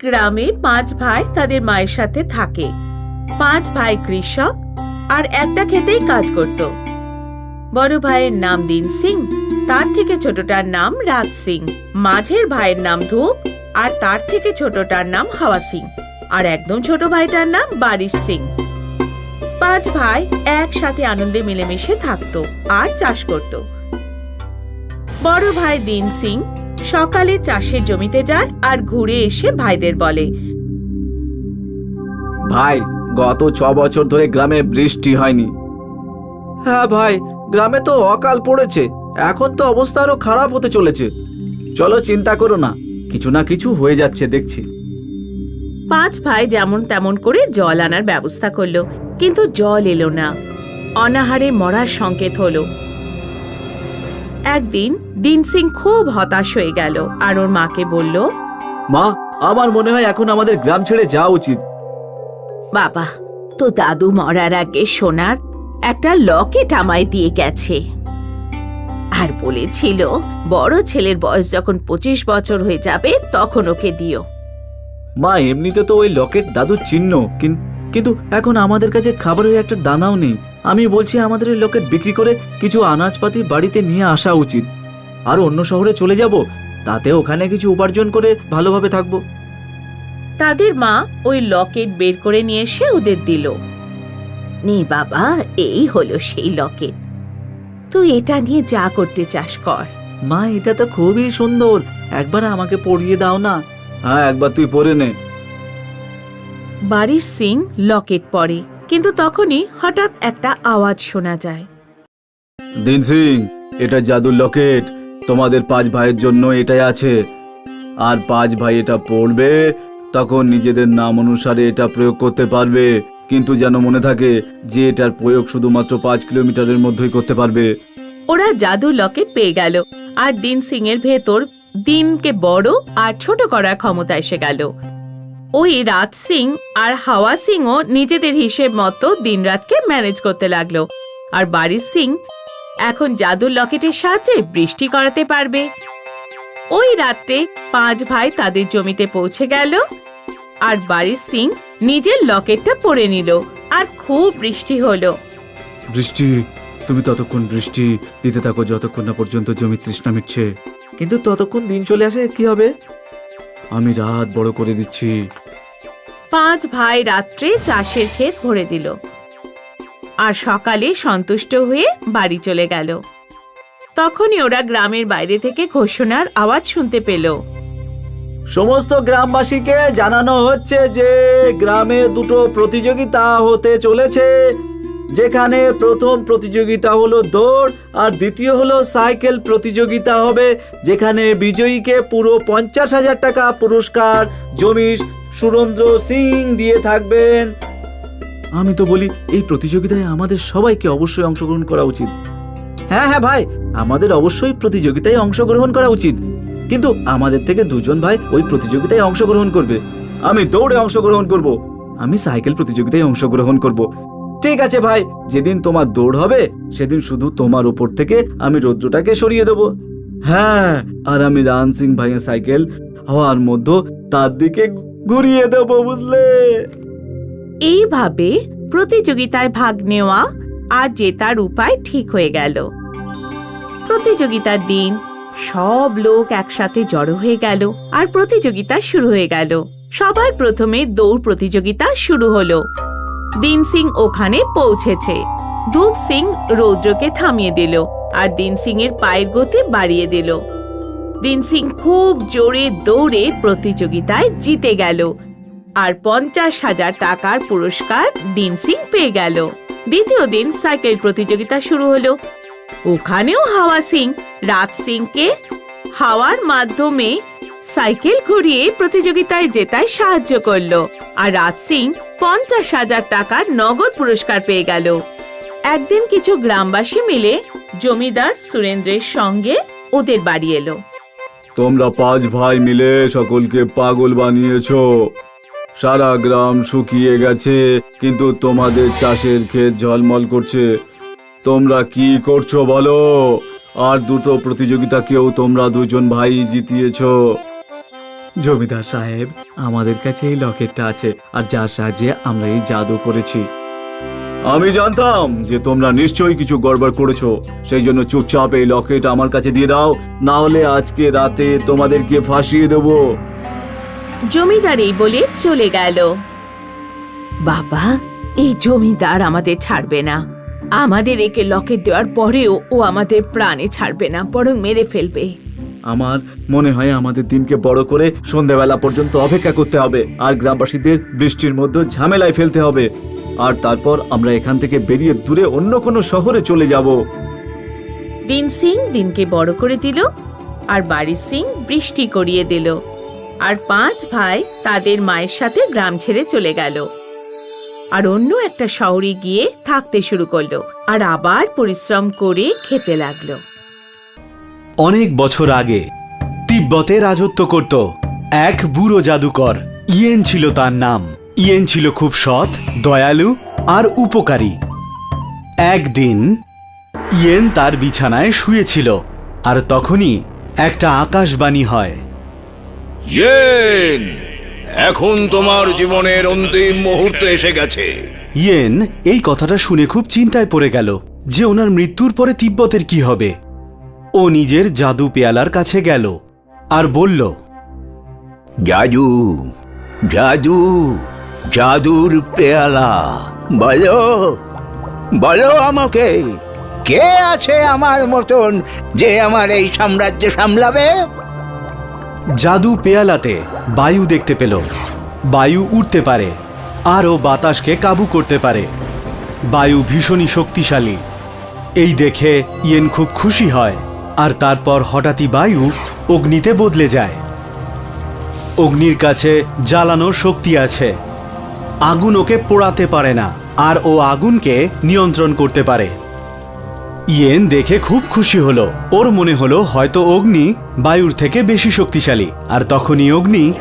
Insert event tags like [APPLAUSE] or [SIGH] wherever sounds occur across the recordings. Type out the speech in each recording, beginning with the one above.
গ্রামে পাঁচ ভাই তাদের মায়ের সাথে থাকে। পাঁচ ভাই কৃষক আর একটা খেতেই কাজ করত। বড় ভাইয়ের নাম দিন সিং, তার থেকে ছোটটার নাম রাজ সিং। মাঝের ভাইয়ের নাম ধূপ আর তার থেকে ছোটটার নাম হাওয়া সিং। আর একদম ছোট ভাইটার নাম বারিশ সিং। পাঁচ ভাই একসাথে আনন্দে মিলেমিশে থাকতো আর চাষ করত। বড় ভাই দিন সিং সকালে চাষের জমিতে যায় আর ঘুরে এসে ভাইদের বলে। ভাই গত ছ বছর ধরে গ্রামে বৃষ্টি হয়নি। হ্যাঁ ভাই গ্রামে তো অকাল পড়েছে। এখন তো অবস্থা আরও খারাপ হতে চলেছে। চলো চিন্তা করো না কিছু না কিছু হয়ে যাচ্ছে দেখছি। পাঁচ ভাই যেমন তেমন করে জল আনার ব্যবস্থা করল কিন্তু জল এলো না। অনাহারে মরার সংকেত হলো। একদিন দিন সিং খুব হতাশ হয়ে গেল আর ওর মাকে বলল মা আমার মনে হয় এখন আমাদের গ্রাম ছেড়ে যাওয়া উচিত। বাবা তো দাদু মরার আগে সোনার একটা লকেট আমায় দিয়ে গেছে। আর বলেছিল বড় ছেলের বয়স যখন পঁচিশ বছর হয়ে যাবে তখন ওকে দিও। মা এমনিতে তো ওই লকেট দাদুর চিহ্ন কিন- কিন্তু এখন আমাদের কাছে খাবারের একটা দানাও নেই। আমি বলছি আমাদের লকেট বিক্রি করে কিছু আনাজপাতি বাড়িতে নিয়ে আসা উচিত। আর অন্য শহরে চলে যাব তাতে ওখানে কিছু উপার্জন করে ভালোভাবে থাকব। তাদের মা ওই লকেট বের করে নিয়ে এসে ওদের দিল। নে বাবা এই হলো সেই লকেট। তুই এটা নিয়ে যা করতে চাস কর। মা এটা তো খুবই সুন্দর। একবার আমাকে পরিয়ে দাও না। হ্যাঁ একবার তুই পরে নে। বারিশ সিং লকেট পরে। কিন্তু তখনই হঠাৎ একটা আওয়াজ শোনা যায়। দিন সিং এটা জাদুর লকেট। তোমাদের পাঁচ ভাইয়ের জন্য এটাই আছে। আর পাঁচ ভাই এটা পড়বে তখন নিজেদের নাম অনুসারে এটা প্রয়োগ করতে পারবে। কিন্তু যেন মনে থাকে যে এটার প্রয়োগ শুধুমাত্র পাঁচ কিলোমিটারের মধ্যেই করতে পারবে। ওরা জাদু লকেট পেয়ে গেল আর দিন সিং এর ভেতর দিনকে বড় আর ছোট করার ক্ষমতা এসে গেল। ওই রাত সিং আর হাওয়া সিংও নিজেদের হিসেব মতো দিনরাতকে ম্যানেজ করতে লাগল। আর বারিশ সিং এখন জাদুর লকেটের সাহায্যে বৃষ্টি করাতে পারবে। ওই রাত্রে পাঁচ ভাই তাদের জমিতে পৌঁছে গেল আর বারিশ সিং নিজের লকেটটা পরে নিল আর খুব বৃষ্টি হলো। বৃষ্টি তুমি ততক্ষণ বৃষ্টি দিতে থাকো যতক্ষণ না পর্যন্ত জমি তৃষ্ণা মিটছে। কিন্তু ততক্ষণ দিন চলে আসে কি হবে? আমি রাত বড় করে দিচ্ছি। পাঁচ ভাই রাত্রে চাষের ক্ষেত ভরে দিল। আর সকালে সন্তুষ্ট হয়ে বাড়ি চলে গেল। তখনই ওরা গ্রামের বাইরে থেকে ঘোষণার আওয়াজ শুনতে পেল। সমস্ত গ্রামবাসীকে জানানো হচ্ছে যে, গ্রামে দুটো প্রতিযোগিতা হতে চলেছে। যেখানে প্রথম প্রতিযোগিতা হলো দৌড়, আর দ্বিতীয় হলো সাইকেল প্রতিযোগিতা হবে, যেখানে বিজয়ীকে পুরো পঞ্চাশ হাজার টাকা পুরস্কার, জমি সুরেন্দ্র সিং দিয়ে থাকবেন। আমি তো বলি, এই প্রতিযোগিতায় আমাদের সবাইকে অবশ্যই অংশগ্রহণ করা উচিত। হ্যাঁ হ্যাঁ ভাই, আমাদের অবশ্যই প্রতিযোগিতায় অংশগ্রহণ করা উচিত। কিন্তু আমাদের থেকে দুজন ভাই ওই প্রতিযোগিতায় অংশগ্রহণ করবে। আমি দৌড়ে অংশগ্রহণ করব। আমি সাইকেল প্রতিযোগিতায় অংশগ্রহণ করব। ঠিক আছে, ভাই, যেদিন তোমার দৌড় হবে, সেদিন শুধু তোমার উপর থেকে আমি রৌদ্রটাকে সরিয়ে দেব। হ্যাঁ আর আমি রান সিং ভাইয়ের সাইকেল হওয়ার মধ্যে তার দিকে ঘুরিয়ে দেব, বুঝলে? এইভাবে প্রতিযোগিতায় ভাগ নেওয়া আর জেতার উপায় ঠিক হয়ে গেল। প্রতিযোগিতার দিন সব লোক একসাথে জড়ো হয়ে গেল আর প্রতিযোগিতা শুরু হয়ে গেল। সবার প্রথমে দৌড় প্রতিযোগিতা শুরু হলো। দিন সিং ওখানে পৌঁছেছে। ধূপ সিং রৌদ্রকে থামিয়ে দিল আর দিন সিং এর পায়ের গতি বাড়িয়ে দিল। দিন সিং খুব জোরে দৌড়ে প্রতিযোগিতায় জিতে গেল। আর পঞ্চাশ হাজার টাকার পুরস্কার দিন সিং পেয়ে গেল। দ্বিতীয় দিন সাইকেল প্রতিযোগিতা শুরু হলো। ওখানেও হাওয়া সিং, রাজ সিংকে হাওয়ার মাধ্যমে সাইকেল ঘুরিয়ে প্রতিযোগিতায় জেতায় সাহায্য করল। আর রাজ সিং পঞ্চাশ হাজার টাকার নগদ পুরস্কার পেয়ে গেল। একদিন কিছু গ্রামবাসী মিলে জমিদার সুরেন্দ্রের সঙ্গে ওদের বাড়ি এলো। তোমরা পাঁচ ভাই মিলে সকলকে পাগল বানিয়েছো। সারা গ্রাম শুকিয়ে গেছে, কিন্তু তোমাদের চাষের ক্ষেত ঝলমল করছে। তোমরা কি করছ বলো? আর দুটো প্রতিযোগিতাকেও তোমরা দুজন ভাই জিতিয়েছো। জমিদার সাহেব, আমাদের কাছে এই লকেটটা আছে, আর যার সাহায্যে আমরা এই জাদু করেছি। আমি জানতাম যে তোমরা নিশ্চয়ই কিছু গড়বড় করেছ। সেই জন্য চুপচাপ এই লকেট আমার কাছে দিয়ে দাও। না হলে আজকে রাতে তোমাদেরকে ফাঁসিয়ে দেবো। জমিদার এই বলে চলে গেল। বাবা এই জমিদার আমাদের ছাড়বে না। আমাদের একে লকেট দেওয়ার পরেও ও আমাদের প্রাণে ছাড়বে না বরং মেরে ফেলবে। আমার মনে হয় আমাদের দিনকে বড় করে সন্ধ্যাবেলা পর্যন্ত অপেক্ষা করতে হবে। আর গ্রামবাসীদের বৃষ্টির মধ্যে ঝামেলায় ফেলতে হবে। আর তারপর আমরা এখান থেকে বেরিয়ে দূরে অন্য কোনো শহরে চলে যাব। দিন সিং দিনকে বড় করে দিল আর বাড়ির সিং বৃষ্টি করিয়ে দিল আর পাঁচ ভাই তাদের মায়ের সাথে গ্রাম ছেড়ে চলে গেল। আর অন্য একটা শহরে গিয়ে থাকতে শুরু করল আর আবার পরিশ্রম করে খেতে লাগল। অনেক বছর আগে তিব্বতে রাজত্ব করত এক বুড়ো জাদুকর ইয়েন ছিল তার নাম। ইয়েন ছিল খুব সৎ দয়ালু আর উপকারী। একদিন ইয়েন তার বিছানায় শুয়েছিল আর তখনই একটা আকাশবাণী হয়। ইয়েন এখন তোমার জীবনের অন্তিম মুহূর্ত এসে গেছে। ইয়েন এই কথাটা শুনে খুব চিন্তায় পড়ে গেল যে ওনার মৃত্যুর পরে তিব্বতের কি হবে। ও নিজের জাদু পেয়ালার কাছে গেল আর বলল জাদু জাদু জাদুর পেয়ালা। বলো বলো আমাকে, কে আছে আমার মতন যে আমার এই সাম্রাজ্য সামলাবে? জাদু পেয়ালাতে বায়ু দেখতে পেল। বায়ু উঠতে পারে, আরও বাতাসকে কাবু করতে পারে। বায়ু ভীষণই শক্তিশালী। এই দেখে ইয়েন খুব খুশি হয়, আর তারপর হঠাৎই বায়ু অগ্নিতে বদলে যায়। অগ্নির কাছে জ্বালানোর শক্তি আছে। আগুন ওকে পোড়াতে পারে না, আর ও আগুনকে নিয়ন্ত্রণ করতে পারে। ইয়েন দেখে খুব খুশি হলো। ওর মনে হলো হয়তো অগ্নি বায়ুর থেকে বেশি শক্তিশালী, আর তখনই অগ্নি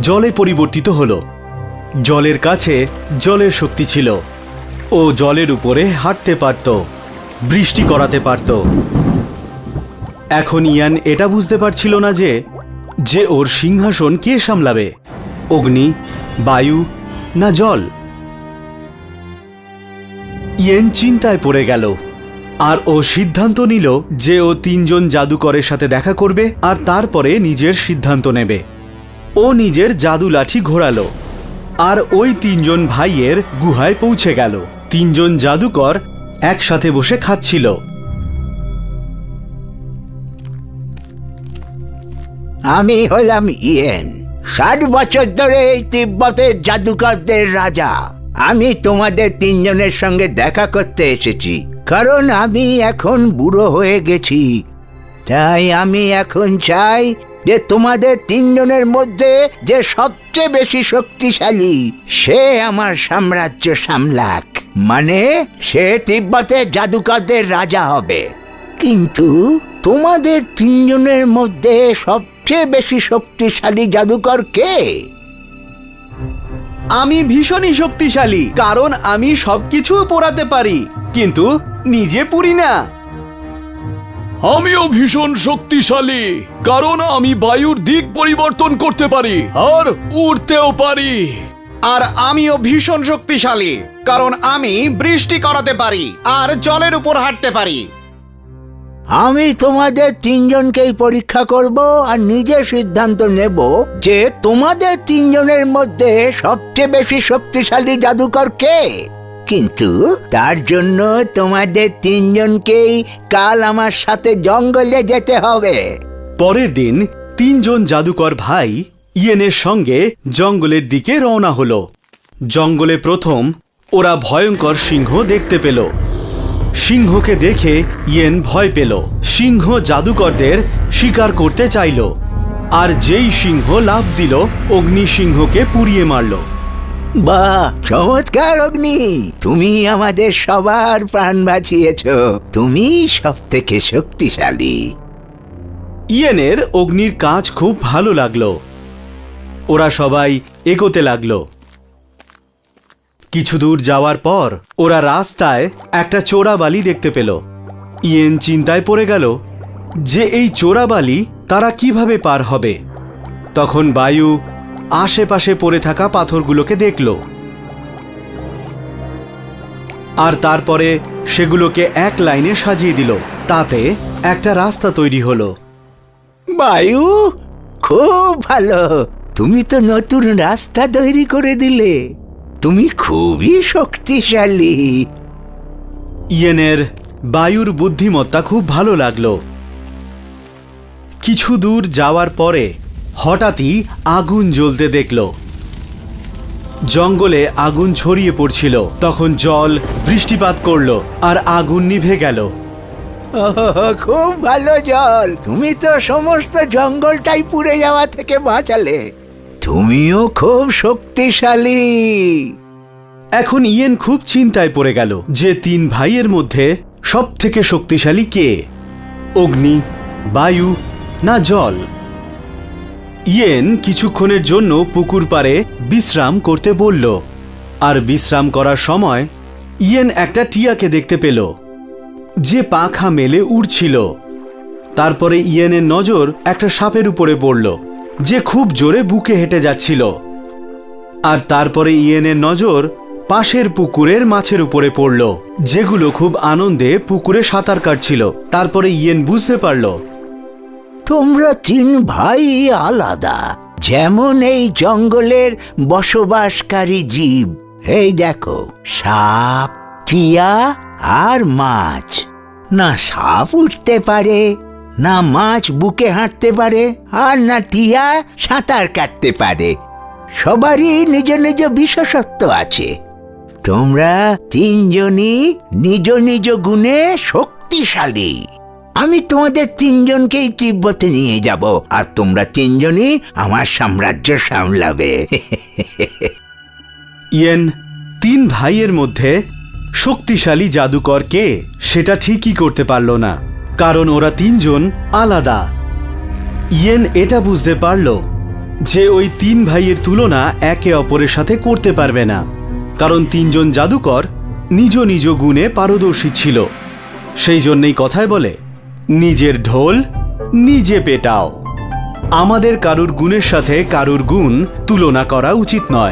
জলে পরিবর্তিত হলো। জলের কাছে জলের শক্তি ছিল। ও জলের উপরে হাঁটতে পারত, বৃষ্টি করাতে পারত। এখন ইয়ান এটা বুঝতে পারছিল না যে যে ওর সিংহাসন কে সামলাবে? অগ্নি, বায়ু না জল? ইয়েন চিন্তায় পড়ে গেল। আর ও সিদ্ধান্ত নিল যে ও তিনজন জাদুকরের সাথে দেখা করবে আর তারপরে নিজের সিদ্ধান্ত নেবে। ও নিজের জাদু লাঠি ঘোরালো। আর ওই তিনজন ভাইয়ের গুহায় পৌঁছে গেল। তিনজন জাদুকর একসাথে বসে খাচ্ছিল। আমি হলাম ইয়েন। ষাট বছর ধরে এই তিব্বতের জাদুকরদের রাজা। আমি তোমাদের তিনজনের সঙ্গে দেখা করতে এসেছি, কারণ আমি এখন বুড়ো হয়ে গেছি। তাই আমি এখন চাই যে তোমাদের তিনজনের মধ্যে যে সবচেয়ে বেশি শক্তিশালী, সে আমার সাম্রাজ্য সামলাক। মানে সে তিব্বতের জাদুকরদের রাজা হবে। কিন্তু তোমাদের তিনজনের মধ্যে সবচেয়ে বেশি শক্তিশালী জাদুকর কে? আমি ভীষণই শক্তিশালী কারণ আমি সবকিছু পোড়াতে পারি কিন্তু নিজে পুরি না। আমিও ভীষণ শক্তিশালী কারণ আমি বায়ুর দিক পরিবর্তন করতে পারি আর উড়তেও পারি। আর আমিও ভীষণ শক্তিশালী কারণ আমি বৃষ্টি করাতে পারি আর জলের উপর হাঁটতে পারি। আমি তোমাদের তিনজনকেই পরীক্ষা করব আর নিজে সিদ্ধান্ত নেব যে তোমাদের তিনজনের মধ্যে সবচেয়ে বেশি শক্তিশালী জাদুকর কে। কিন্তু তার জন্য তোমাদের তিনজনকেই কাল আমার সাথে জঙ্গলে যেতে হবে। পরের দিন তিনজন জাদুকর ভাই ইয়েনের সঙ্গে জঙ্গলের দিকে রওনা হলো। জঙ্গলে প্রথম ওরা ভয়ঙ্কর সিংহ দেখতে পেল। সিংহকে দেখে ইয়েন ভয় পেল। সিংহ জাদুকরদের শিকার করতে চাইল। আর যেই সিংহ লাফ দিল অগ্নি সিংহকে পুড়িয়ে মারল। বাহ চমৎকার অগ্নি! তুমি আমাদের সবার প্রাণ বাঁচিয়েছ। তুমি সব থেকে শক্তিশালী। ইয়েনের অগ্নির কাজ খুব ভালো লাগল। ওরা সবাই এগোতে লাগল। কিছু দূর যাওয়ার পর, ওরা রাস্তায় একটা চোরাবালি দেখতে পেল। ইয়েন চিন্তায় পড়ে গেল যে এই চোরাবালি তারা কীভাবে পার হবে। তখন বায়ু আশেপাশে পড়ে থাকা পাথরগুলোকে দেখল। আর তারপরে সেগুলোকে এক লাইনে সাজিয়ে দিল। তাতে একটা রাস্তা তৈরি হলো। বায়ু, খুব ভালো। তুমি তো নতুন রাস্তা তৈরি করে দিলে। তুমি খুবই শক্তিশালী। ইয়েনের বায়ুর বুদ্ধিমত্তা খুব ভালো লাগল। কিছু দূর যাওয়ার পরে হঠাৎই আগুন জ্বলতে দেখল। জঙ্গলে আগুন ছড়িয়ে পড়ছিল। তখন জল বৃষ্টিপাত করল আর আগুন নিভে গেল। খুব ভালো জল। তুমি তো সমস্ত জঙ্গলটাই পুড়ে যাওয়া থেকে বাঁচালে। তুমিও খুব শক্তিশালী। এখন ইয়েন খুব চিন্তায় পড়ে গেল যে তিন ভাইয়ের মধ্যে সব থেকে শক্তিশালী কে? অগ্নি, বায়ু না জল? ইয়েন কিছুক্ষণের জন্য পুকুর পাড়ে বিশ্রাম করতে বলল, আর বিশ্রাম করার সময় ইয়েন একটা টিয়াকে দেখতে পেল, যে পাখা মেলে উড়ছিল। তারপরে ইয়েনের নজর একটা সাপের উপরে পড়ল। যে খুব জোরে বুকে হেঁটে যাচ্ছিল। আর তারপরে ইয়েনের নজর পাশের পুকুরের মাছের উপরে পড়ল, যেগুলো খুব আনন্দে পুকুরে সাঁতার কাটছিল। তারপরে ইয়েন বুঝতে পারল, তোমরা তিন ভাই আলাদা, যেমন এই জঙ্গলের বসবাসকারী জীব। এই দেখো, সাপ, টিয়া আর মাছ। না, সাপ উঠতে পারে না মাছ বুকে হাঁটতে পারে আর না টিয়া সাঁতার কাটতে পারে। সবারই নিজ নিজ বিশেষত্ব আছে। তোমরা তিনজনই নিজ নিজ গুণে শক্তিশালী। আমি তোমাদের তিনজনকেই তিব্বতে নিয়ে যাব আর তোমরা তিনজনই আমার সাম্রাজ্য সামলাবে। [LAUGHS] ইয়েন, তিন ভাইয়ের মধ্যে শক্তিশালী জাদুকর কে সেটা ঠিকই করতে পারল না। কারণ ওরা তিনজন আলাদা। ইয়েন এটা বুঝতে পারল যে ওই তিন ভাইয়ের তুলনা একে অপরের সাথে করতে পারবে না, কারণ তিনজন জাদুকর নিজ নিজ গুণে পারদর্শী ছিল। সেই জন্যই কথায় বলে, নিজের ঢোল নিজে পেটাও। আমাদের কারুর গুণের সাথে কারুর গুণ তুলনা করা উচিত নয়।